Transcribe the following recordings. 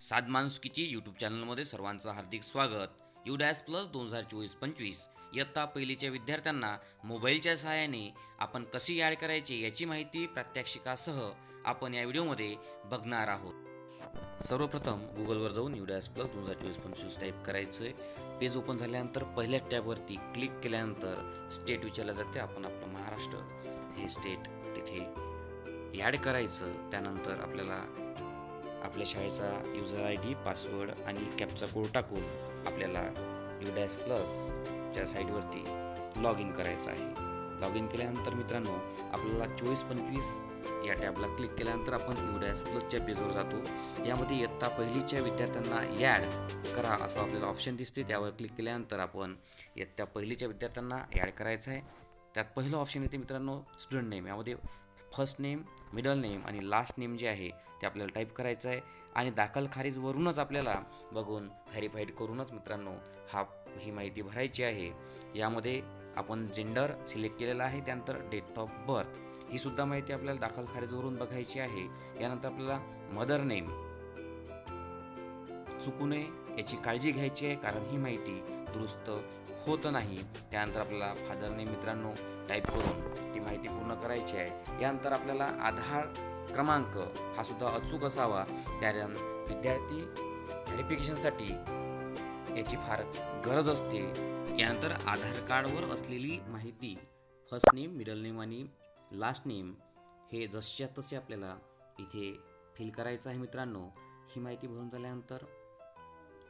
सात माणुसकीची यूट्यूब चॅनलमध्ये सर्वांचं हार्दिक स्वागत. यू डॅश प्लस दोन हजार चोवीस पंचवीस. इयत्ता पहिलीच्या विद्यार्थ्यांना मोबाईलच्या सहाय्याने आपण कशी ॲड करायची याची माहिती प्रात्यक्षिकासह आपण या व्हिडिओमध्ये बघणार आहोत. सर्वप्रथम गुगलवर जाऊन यू डॅश प्लस दोन हजार चोवीस पंचवीस टाईप करायचं आहे पेज ओपन झाल्यानंतर पहिल्या टॅबवरती क्लिक केल्यानंतर स्टेट विचारलं जाते आपण आपलं महाराष्ट्र हे स्टेट तिथे ॲड करायचं. त्यानंतर आपल्याला आपल्या शाळेचा युजर आय डी पासवर्ड आणि कॅपचा कोड टाकून आपल्याला यू प्लसच्या साईटवरती लॉग इन करायचं आहे. लॉग इन केल्यानंतर मित्रांनो आपल्याला चोवीस पंचवीस या टॅबला क्लिक केल्यानंतर आपण यू प्लसच्या पेजवर जातो. यामध्ये इयत्ता पहिलीच्या विद्यार्थ्यांना ॲड करा असं आपल्याला ऑप्शन दिसते. त्यावर क्लिक केल्यानंतर आपण इयत्ता पहिलीच्या विद्यार्थ्यांना ॲड करायचं आहे. त्यात पहिलं ऑप्शन येते मित्रांनो स्टुडंट नेम यामध्ये फर्स्ट नेम मिडल नेम आणि लास्ट नेम जे आहे ते आपल्याला टाईप करायचं आहे. आणि दाखल खारीजवरूनच आपल्याला बघून व्हेरीफाईड करूनच मित्रांनो हा ही माहिती भरायची आहे. यामध्ये आपण जेंडर सिलेक्ट केलेला आहे त्यानंतर डेट ऑफ बर्थ ही सुद्धा माहिती आपल्याला दाखल खारीजवरून बघायची आहे. यानंतर आपल्याला मदर नेम चुकू नये याची काळजी घ्यायची आहे कारण ही माहिती दुरुस्त होत नाही. त्यानंतर आपल्याला फादरने मित्रांनो टाईप करून ती माहिती पूर्ण करायची आहे. यानंतर आपल्याला आधार क्रमांक हा सुद्धा अचूक असावा. कारण विद्यार्थी व्हेरिफिकेशनसाठी याची फार गरज असते. यानंतर आधार कार्डवर असलेली माहिती फर्स्ट नेम मिडल नेम आणि लास्ट नेम हे जशा तसे आपल्याला इथे फिल करायचं आहे मित्रांनो. ही माहिती भरून झाल्यानंतर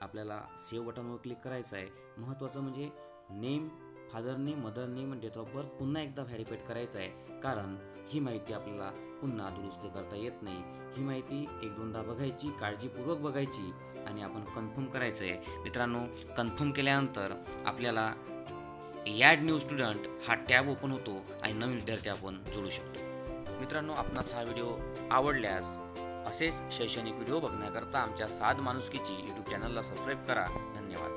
आपल्याला सेव्ह बटनवर क्लिक करायचं आहे. महत्त्वाचं म्हणजे name father name mother name आणि डेट ऑफ बर्थ पुन्हा एकदा व्हॅरिफेट करायचं आहे. कारण ही माहिती आपल्याला पुन्हा दुरुस्त करता येत नाही. ही माहिती एक दोनदा बघायची काळजीपूर्वक बघायची आणि आपण कन्फर्म करायचं आहे. मित्रांनो कन्फर्म केल्यानंतर आपल्याला याड न्यू स्टुडंट हा टॅब ओपन होतो आणि नवीन विद्यार्थी आपण जोडू शकतो. मित्रांनो आपणास हा व्हिडिओ आवडल्यास असेच शैक्षणिक व्हिडिओ बघण्याकरता आमच्या साध माणुसकीची यूट्यूब चॅनलला सबस्क्राईब करा. धन्यवाद.